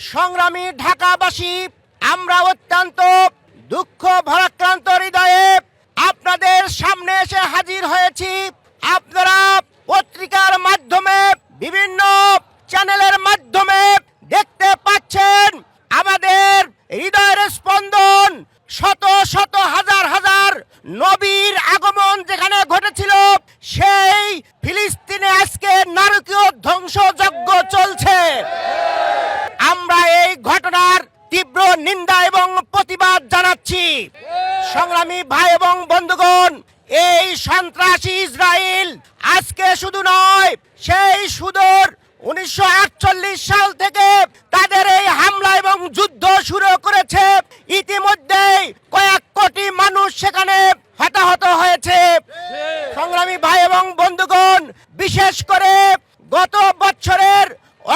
সংগ্রামী ঢাকাবাসী আমরা অত্যন্ত দুঃখ ভরাক্রান্ত হৃদয়ে আপনাদের সামনে এসে হাজির হয়েছি আপনারা পত্রিকার মাধ্যমে বিভিন্ন চ্যানেলের মাধ্যমে দেখতে পাচ্ছেন আমাদের হৃদয়ের স্পন্দন শত শত হাজার হাজার নবীর আগমন যেখানে ঘটেছিল সেই ফিলিস্তিনে আজকে নারকীয় ধ্বংসযজ্ঞ চলছে আমরা এই ঘটনার তীব্র নিন্দা এবং জানাচ্ছি সংগ্রামী ভাই এবং বন্ধুগণ, এই সন্ত্রাসী ইসরায়েল আজকে শুধু নয়, সেই সুদূর উনিশশো সাল থেকে তাদের এই হামলা এবং যুদ্ধ শুরু করেছে। ইতিমধ্যেই কয়েক কোটি মানুষ সেখানে হতাহত হয়েছে। সংগ্রামী ভাই এবং বন্ধুগণ, বিশেষ করে গত বছরের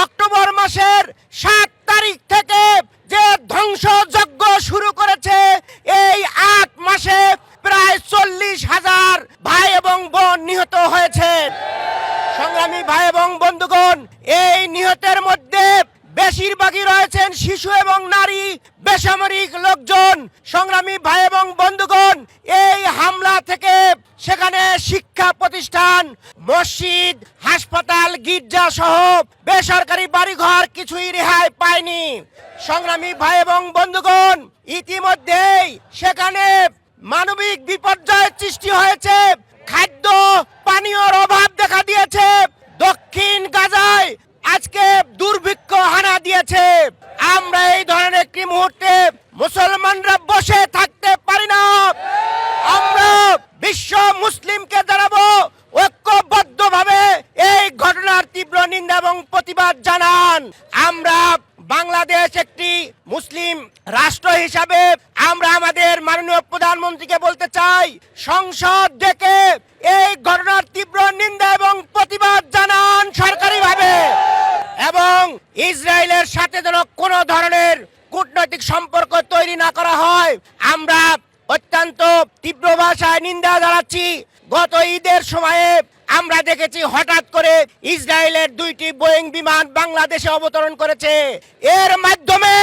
অক্টোবর মাসের সাত তারিখ থেকে যে ধ্বংসযজ্ঞ শুরু করেছে এই আট মাসে প্রায় চল্লিশ হাজার ভাই এবং বোন নিহত হয়েছে। সংগ্রামী ভাই এবং বন্ধুগণ, এই নিহতের মধ্যে বেশিরভাগই রয়েছেন শিশু এবং নারী, বেসামরিক লোকজন। সংগ্রামী ভাই এবং বন্ধুগণ, এই হামলা থেকে সেখানে শিক্ষা প্রতিষ্ঠান, মসজিদ, হাসপাতাল, গির্জা সহ বেসরকারি বাড়িঘর কিছুই রেহাই পায়নি। সংগ্রামী ভাই এবং বন্ধুগণ, ইতিমধ্যেই সেখানে মানবিক বিপর্যয়ের সৃষ্টি হয়েছে। খাদ্য, পানীয়র অভাব দেখা দিয়েছে। দক্ষিণ গাজায় আজকে দুর্ভিক্ষ হানা দিয়েছে। আমরা এই ধরনের একটি মুহূর্তে মুসলমানরা বসে থাকতে পারি না আমরা বিশ্ব মুসলিমকে জানাব ঐক্যবদ্ধভাবে এই ঘটনার তীব্র নিন্দা এবং প্রতিবাদ জানান। আমরা বাংলাদেশ একটি মুসলিম রাষ্ট্র হিসাবে আমরা আমাদের মাননীয় প্রধানমন্ত্রীকে বলতে চাই, সংসদ ডেকে এই ঘটনার তীব্র নিন্দা এবং প্রতিবাদ জানান সরকারিভাবে। এবং ইসরায়েলের সাথে যেন কোনো ধরনের কূটনৈতিক সম্পর্ক তৈরি না করা হয়, আমরা অত্যন্ত তীব্র ভাষায় নিন্দা জানাচ্ছি। গত ঈদের সময়ে আমরা দেখেছি হঠাৎ করে ইসরায়েলের দুইটি বোয়িং বিমান বাংলাদেশে অবতরণ করেছে। এর মাধ্যমে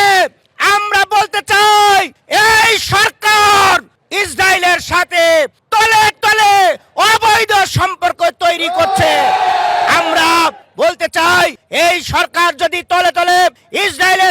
আমরা বলতে চাই, এই সরকার ইসরায়েলের সাথে তলে তলে অবৈধ সম্পর্ক তৈরি করছে। আমরা বলতে চাই, এই সরকার যদি তলে তলে ইসরায়েলের